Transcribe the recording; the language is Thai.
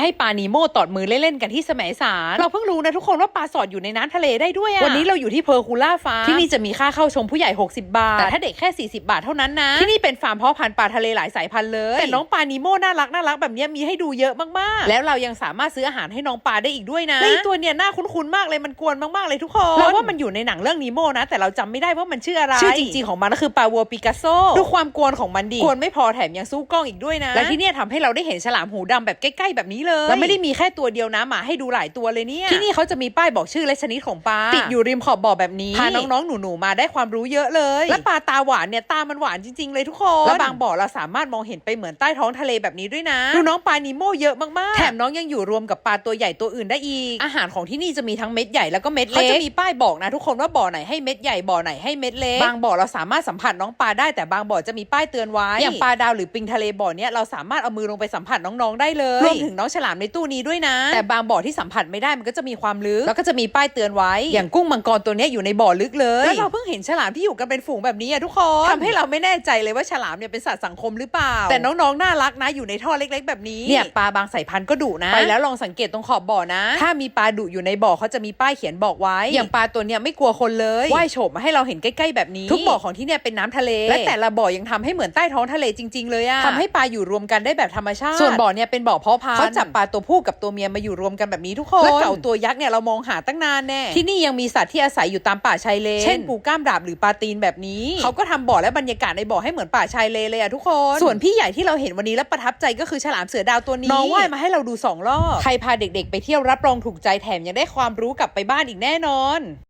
ให้ปลานีโมตอดมือเล่นๆกันที่แสมสารเราเพิ่งรู้นะทุกคนว่าปลาสอดอยู่ในน้ำทะเลได้ด้วยอะวันนี้เราอยู่ที่เพอร์คูล่าฟาร์มที่นี่จะมีค่าเข้าชมผู้ใหญ่ 60 บาท แต่ถ้าเด็กแค่ 40 บาทเท่านั้นนะ ที่นี่เป็นฟาร์มเพาะพันธุ์ปลาทะเลหลายสายพันธุ์เลยแต่น้องปลานีโมน่ารักน่ารักแบบเนี้ยมีให้ดูเยอะมากๆ แล้วเรายังสามารถซื้ออาหารให้น้องปลาได้อีกด้วยนะและอีตัวเนี้ยน่าคุ้นๆมากเลยมันกวนมากๆเลยทุกคนเราว่ามันอยู่ในหนังเรื่องนีโมนะ แต่เราจำไม่ได้ว่ามันชื่ออะไรชื่อจริงๆของมันก็คือปลาวัวปิกัสโซดูความกวนของมันดีกวนไม่พอแถมยังสู้กล้องอีกด้วยนะ และที่เนี่ยทำให้เราได้เห็นฉลามหูดำแบบใกล้ๆแบบนี้เลย แล้วไม่ได้มีแค่ตัวเดียวนะหมาให้ดูหลายตัวเลยเนี่ย ที่นี่เขาจะมีป้ายบอกชื่อและชนิดของปลาติดอยู่ริมขอบบ่อแบบนี้พาน้องๆหนูๆมาได้ความรู้เยอะเลย และปลาตาหวานเนี่ยตามันหวานจริง ๆ เลยทุกคนและบางบ่อเราสามารถมองเห็นไปเหมือนใต้ท้องทะเลแบบนี้ด้วยนะดูน้องปลานิโมเยอะมากๆแถมน้องยังอยู่รวมกับปลาตัวใหญ่ตัวอื่นได้อีก อาหารของที่นี่จะมีทั้งเม็ดใหญ่แล้วก็เม็ดเล็กเขาจะมีป้ายบอกนะทุกคนว่าบ่อไหนให้เม็ดใหญ่บ่อไหนให้เม็ดเล็กบางบ่อเราสามารถสัมผัสน้องปลาได้แต่บางบ่อจะมีป้ายเตือนไว้อย่างปลาดาวหรือปิงทะเลบ่อเนี้ยเราสามารถเอามือลงไปสัมผัสน้องๆได้เลยรวมถึงน้องฉลามในตู้นี้ด้วยนะ แต่บางบ่อที่สัมผัสไม่ได้มันก็จะมีความลึก แล้วก็จะมีป้ายเตือนไว้ อย่างกุ้งมังกรตัวเนี้ยอยู่ในบ่อลึกเลย แล้วเราเพิ่งเห็นฉลามที่อยู่กันเป็นฝูงแบบนี้อะทุกคนทำให้เราไม่แน่ใจเลยว่าฉลามเนี่ยเป็นสัตว์สังคมหรือเปล่า แต่น้องๆน่ารักนะอยู่ในท่อเล็ก ๆ แบบนี้ เนี่ยปลาบางสายพันธุ์ก็ดุนะ ไปแล้วลองสังเกตตรงขอบบ่อนะ ถ้ามีปลาดุอยู่ในบ่อเขาจะมีป้ายเขียนบอกไว้ อย่างปลาตัวเนี้ยไม่กลัวคนเลยว่ายโฉบมาให้เราเห็นใกล้ๆแบบนี้ ทุกบ่อของที่เนี่ยเป็นน้ำทะเล และแต่ละบ่อยังทำให้เหมือนใต้ท้องทะเลจริง ๆ เลยอะทำให้ปลาอยู่รวมกันได้แบบธรรมชาติ ส่วนบ่อเนี่ยเป็นบ่อเพาะพันธุ์เขาจับปลาตัวผู้กับตัวเมียมาอยู่รวมกันแบบนี้ทุกคนและเก่าตัวยักษ์เนี่ยเรามองหาตั้งนานแน่ที่นี่ยังมีสัตว์ที่อาศัยอยู่ตามป่าชายเลน เช่นปูก้ามดาบหรือปลาตีนแบบนี้ เขาก็ทำบ่อและบรรยากาศในบ่อให้เหมือนป่าชายเลนเลยอะทุกคน ส่วนพี่ใหญ่ที่เราเห็นวันนี้และประทับใจก็คือฉลามเสือดาวตัวนี้น้องว่ายมาให้เราดูสองรอบใครพาเด็กๆ ไปเที่ยวรับรองถูกใจแถมยังได้ความรู้กลับไปบ้านอีกแน่นอน